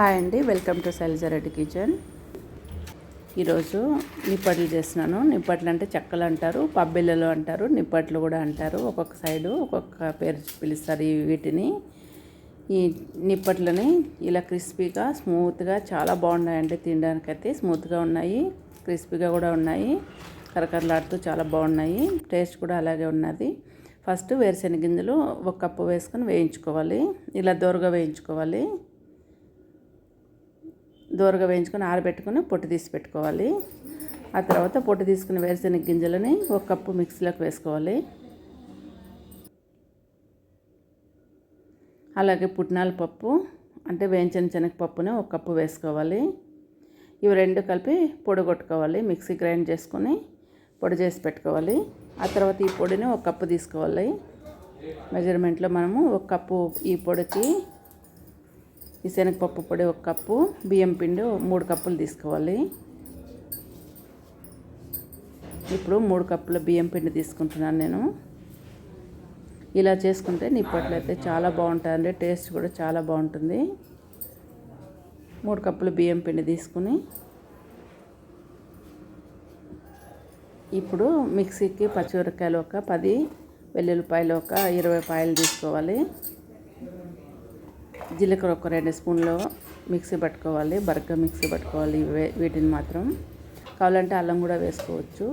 Hi అండి welcome to Sailaja Reddy kitchen. ఈరోజు నిప్పట్లు చేస్తున్నాను. నిప్పట్లు అంటే చెక్కలు అంటారు పబ్బిళ్ళలు అంటారు నిప్పట్లు కూడా అంటారు. ఒక్కొక్క సైడు ఒక్కొక్క పేరు పిలుస్తారు వీటిని. ఈ నిప్పట్లని ఇలా క్రిస్పీగా స్మూత్గా చాలా బాగున్నాయండి తినడానికైతే. స్మూత్గా ఉన్నాయి క్రిస్పీగా కూడా ఉన్నాయి కరకరలాడుతూ చాలా బాగున్నాయి. టేస్ట్ కూడా అలాగే ఉన్నది. ఫస్ట్ వేరుశెనగ గింజలు ఒక కప్పు వేసుకొని వేయించుకోవాలి. ఇలా దోరగా వేయించుకోవాలి. దూరగా వేయించుకొని ఆరబెట్టుకొని పొట్టు తీసి పెట్టుకోవాలి. ఆ తర్వాత పొట్టు తీసుకుని వేరుశెనగ గింజలని ఒక కప్పు మిక్సీలోకి వేసుకోవాలి. అలాగే పుట్నాల పప్పు అంటే వేయించిన శనగపప్పుని ఒక కప్పు వేసుకోవాలి. ఇవి రెండు కలిపి పొడి కొట్టుకోవాలి మిక్సీ గ్రైండ్ చేసుకొని పొడి చేసి పెట్టుకోవాలి. ఆ తర్వాత ఈ పొడిని ఒక కప్పు తీసుకోవాలి. మెజర్మెంట్లో మనము ఒక కప్పు ఈ పొడికి ఈ శనగపప్పు పొడి ఒక కప్పు బియ్యం పిండి మూడు కప్పులు తీసుకోవాలి. ఇప్పుడు మూడు కప్పుల బియ్యం పిండి తీసుకుంటున్నాను నేను. ఇలా చేసుకుంటే నిప్పట్లు అయితే చాలా బాగుంటుందండి టేస్ట్ కూడా చాలా బాగుంటుంది. మూడు కప్పులు బియ్యం పిండి తీసుకుని ఇప్పుడు మిక్సీకి పచ్చిమిరపకాయలు ఒక పది వెల్లుల్లిపాయలు ఒక ఇరవై పాయలు తీసుకోవాలి. జీలకర్ర ఒక రెండు స్పూన్లు మిక్సీ పట్టుకోవాలి బరగ్గా మిక్సీ పట్టుకోవాలి వీటిని మాత్రం. కావాలంటే అల్లం కూడా వేసుకోవచ్చు.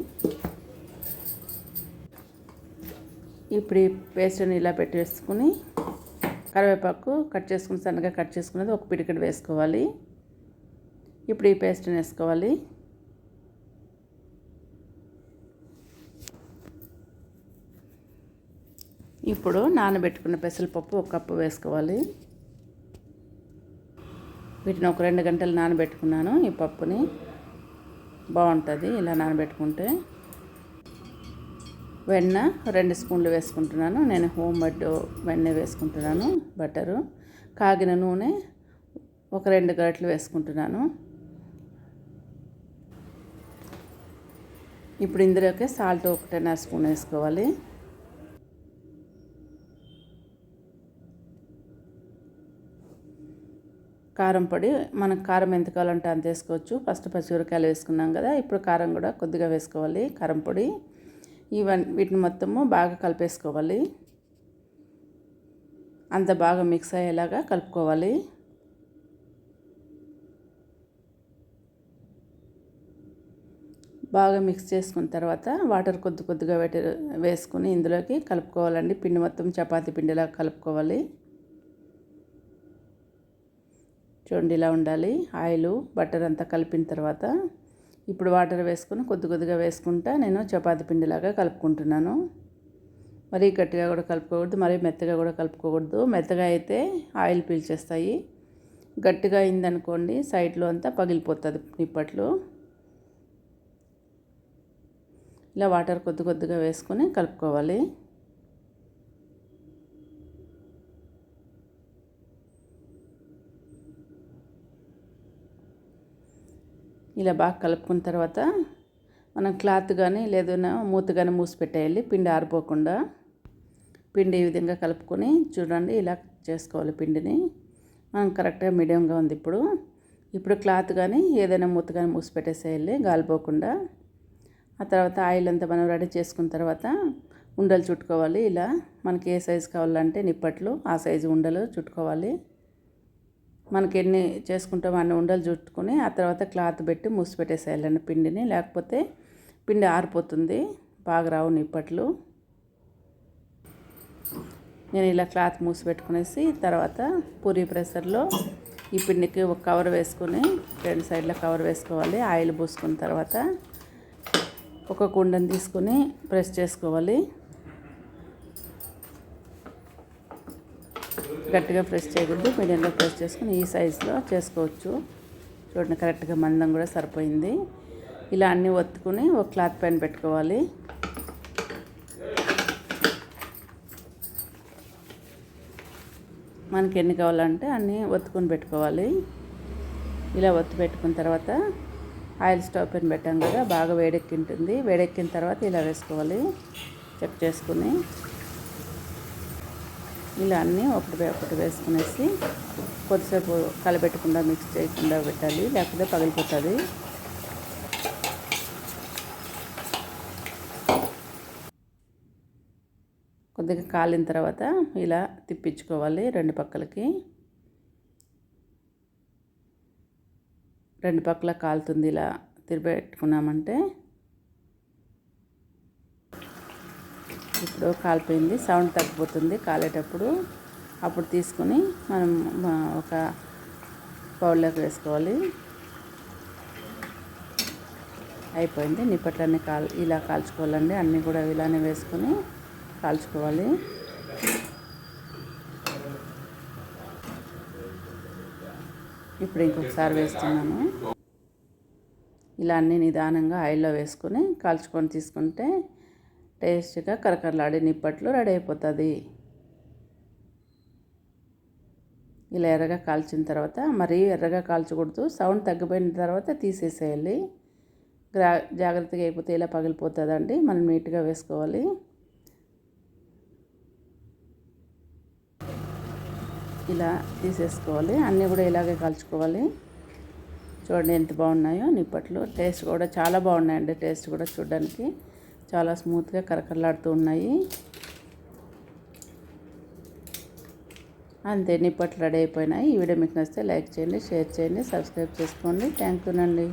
ఇప్పుడు ఈ పేస్ట్ని ఇలా పెట్టేసుకుని కరివేపాకు కట్ చేసుకుని సన్నగా కట్ చేసుకున్నది ఒక పిడికడ వేసుకోవాలి. ఇప్పుడు ఈ పేస్ట్ని వేసుకోవాలి. ఇప్పుడు నానబెట్టుకున్న పెసరపప్పు ఒక కప్పు వేసుకోవాలి. వీటిని ఒక రెండు గంటలు నానబెట్టుకున్నాను ఈ పప్పుని. బాగుంటుంది ఇలా నానబెట్టుకుంటే. వెన్న రెండు స్పూన్లు వేసుకుంటున్నాను. నేను హోమ్ బడ్ వెన్న వేసుకుంటున్నాను బటరు. కాగిన నూనె ఒక రెండు గంటలు వేసుకుంటున్నాను. ఇప్పుడు ఇందులోకి సాల్ట్ ఒకటిన్నర స్పూన్ వేసుకోవాలి. కారం పొడి మనకు కారం ఎంత కావాలంటే అంత వేసుకోవచ్చు. ఫస్ట్ పచ్చిమిరకాయలు వేసుకున్నాం కదా ఇప్పుడు కారం కూడా కొద్దిగా వేసుకోవాలి. కారం పొడి ఇవన్నీ వీటిని మొత్తము బాగా కలిపేసుకోవాలి. అంత బాగా మిక్స్ అయ్యేలాగా కలుపుకోవాలి. బాగా మిక్స్ చేసుకున్న తర్వాత వాటర్ కొద్ది కొద్దిగా వేసుకుని ఇందులోకి కలుపుకోవాలండి. పిండి మొత్తం చపాతీ పిండిలా కలుపుకోవాలి. చూడండి ఇలా ఉండాలి. ఆయిల్ బటర్ అంతా కలిపిన తర్వాత ఇప్పుడు వాటర్ వేసుకొని కొద్ది కొద్దిగా వేసుకుంటా నేను చపాతి పిండిలాగా కలుపుకుంటున్నాను. మరీ గట్టిగా కూడా కలుపుకోకూడదు మరీ మెత్తగా కూడా కలుపుకోకూడదు. మెత్తగా అయితే ఆయిల్ పీల్చేస్తాయి. గట్టిగా అయిందనుకోండి సైడ్లో అంతా పగిలిపోతుంది నిప్పట్లు. ఇలా వాటర్ కొద్ది కొద్దిగా వేసుకొని కలుపుకోవాలి. ఇలా బాగా కలుపుకున్న తర్వాత మనం క్లాత్ కానీ లేదన్నా మూత కానీ మూసి పెట్టేయాలి. పిండి ఆరిపోకుండా. పిండి ఈ విధంగా కలుపుకొని చూడండి ఇలా చేసుకోవాలి పిండిని. మనం కరెక్ట్గా మీడియంగా ఉంది ఇప్పుడు. ఇప్పుడు క్లాత్ కానీ ఏదైనా మూత కానీ మూసి పెట్టేసేయాలి గాలిపోకుండా. ఆ తర్వాత ఆయిల్ అంతా మనం రెడీ చేసుకున్న తర్వాత ఉండలు చుట్టుకోవాలి. ఇలా మనకి ఏ సైజు కావాలంటే నిప్పట్లు ఆ సైజు ఉండలు చుట్టుకోవాలి. మనకి ఎన్ని చేసుకుంటామో అన్ని ఉండలు చుట్టుకొని ఆ తర్వాత క్లాత్ పెట్టి మూసి పెట్టేసేయాలండి పిండిని. లేకపోతే పిండి ఆరిపోతుంది. బాగా రావు నిప్పట్లు. నేను ఇలా క్లాత్ మూసి పెట్టుకునేసి తర్వాత పూరి ప్రెషర్లో ఈ పిండికి ఒక కవర్ వేసుకొని రెండు సైడ్ల కవర్ వేసుకోవాలి. ఆయిల్ పూసుకున్న తర్వాత ఒక కుండని తీసుకొని ప్రెస్ చేసుకోవాలి. గట్టిగా ప్రెస్ చేయకూడదు మీడియంలో ప్రెస్ చేసుకుని ఈ సైజులో చేసుకోవచ్చు. చూడండి కరెక్ట్గా మందం కూడా సరిపోయింది. ఇలా అన్నీ ఒత్తుకుని ఒక క్లాత్ పైన పెట్టుకోవాలి. మనకి ఎన్ని కావాలంటే అన్నీ ఒత్తుకొని పెట్టుకోవాలి. ఇలా ఒత్తి పెట్టుకున్న తర్వాత ఆయిల్ స్టవ్ పైన పెట్టాం కదా బాగా వేడెక్కింటుంది వేడెక్కిన తర్వాత ఇలా వేసుకోవాలి చెక్ చేసుకుని. ఇలా అన్నీ ఒకటి ఒకటి వేసుకునేసి కొద్దిసేపు కలబెట్టకుండా మిక్స్ చేయకుండా పెట్టాలి లేకపోతే పగిలిపోతుంది. కొద్దిగా కాలిన తర్వాత ఇలా తిప్పించుకోవాలి రెండు పక్కలకి. రెండు పక్కల కాలుతుంది ఇలా తిరిపెట్టుకున్నామంటే ఇప్పుడు కాలిపోయింది. సౌండ్ తగ్గిపోతుంది. కాలేటప్పుడు అప్పుడు తీసుకొని మనం ఒక బౌల్లోకి వేసుకోవాలి. అయిపోయింది. నిప్పట్లన్నీ కాల్ ఇలా కాల్చుకోవాలండి. అన్నీ కూడా ఇలానే వేసుకొని కాల్చుకోవాలి. ఇప్పుడు ఇంకొకసారి వేస్తున్నాను. ఇలా అన్నీ నిదానంగా ఆయిల్లో వేసుకొని కాల్చుకొని తీసుకుంటే టేస్ట్గా కరకరలాడే నిప్పట్లు రెడీ అయిపోతుంది. ఇలా ఎర్రగా కాల్చిన తర్వాత మరీ ఎర్రగా కాల్చకూడదు. సౌండ్ తగ్గిపోయిన తర్వాత తీసేసేయాలి. గ్రా జాగ్రత్తగా అయిపోతే ఇలా పగిలిపోతుందండి. మనం నీట్గా వేసుకోవాలి. ఇలా తీసేసుకోవాలి. అన్నీ కూడా ఇలాగే కాల్చుకోవాలి. చూడండి ఎంత బాగున్నాయో నిప్పట్లు. టేస్ట్ కూడా చాలా బాగున్నాయండి. టేస్ట్ కూడా చూడడానికి. చాలా స్మూత్గా కరకరలాడుతూ ఉన్నాయి. అంతే నిప్పట్లు రెడీ అయిపోయినాయి. ఈ వీడియో మీకు నచ్చితే లైక్ చేయండి షేర్ చేయండి సబ్స్క్రైబ్ చేసుకోండి. థ్యాంక్ యూ అండి